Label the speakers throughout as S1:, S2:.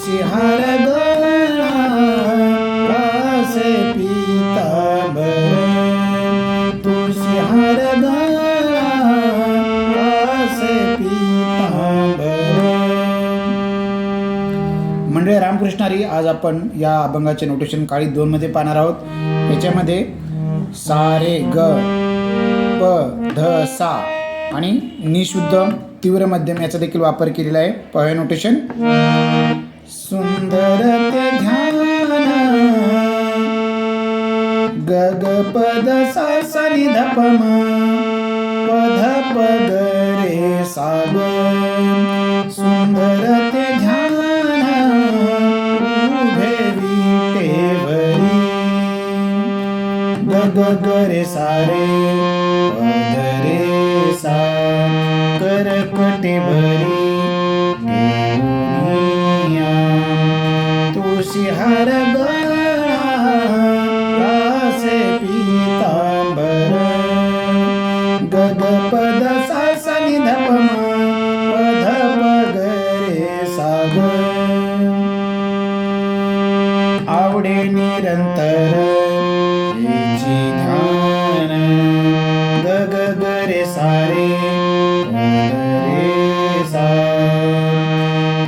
S1: तुळशी हार गळा कासे पितांबर तुळशी हार म्हणजे रामकृष्णारी आज आपण या अभंगाचे नोटेशन काळी दोनमध्ये पाहणार आहोत. याच्यामध्ये सारे ग प ध सा आणि निशुद्ध तीव्र मध्यम याचा देखील वापर केलेला आहे. पहिले नोटेशन सुंदर ते ध्यान. ग पद सा सा नि पध प रे सा ग सुंदर ते ध्यान. उभे विटेवरी ग ग गरे सारे. सा रे पद रे सा. करकटे भरी. पद सा सा नि ध प म पध प ग रे सा ग आवडे निरंतर हेची ध्यान। ग ग रे सारे रे सा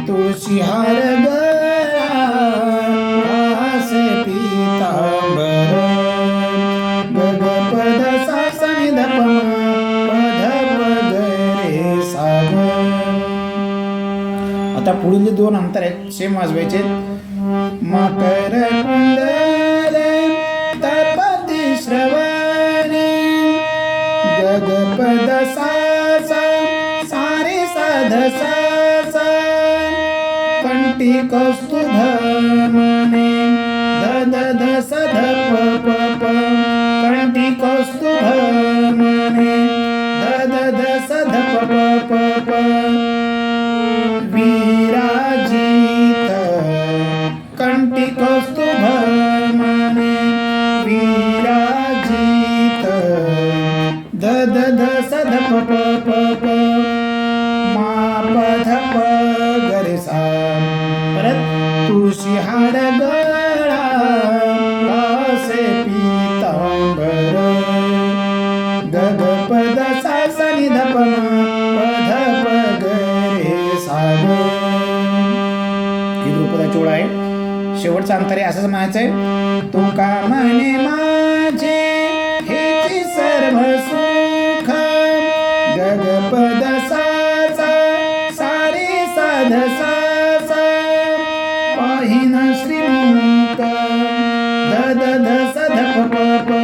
S1: तुळशी हार आता पुढील जे दोन अंतर आहेत सेम वाजवायचे मकर कुंडल तपती श्रवणी गगपद सा सा सारे साध सा सा कंठी कौस्तुभ मने ध ध ध प प प प मा प ध प सा परत तुळशी हार गळा पीतांबर ग ग प द सा सा नि ध प प ध प ग रे सा ग ही ओळ आहे शेवटचा अंतर आहे असंच म्हणायचं आहे तुका म्हणे मा पाहिन श्रीमुख ध ध ध स ध प प प पाहिन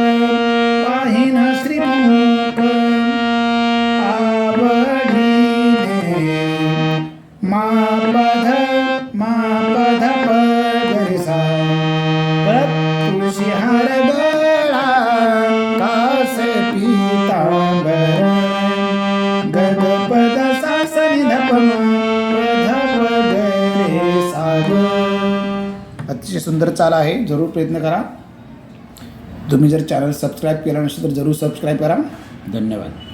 S1: सुंदर चाल आहे जरूर प्रयत्न करा. तुम्ही जर चॅनल सबस्क्राईब केला नसेल तर जरूर सबस्क्राईब करा. धन्यवाद.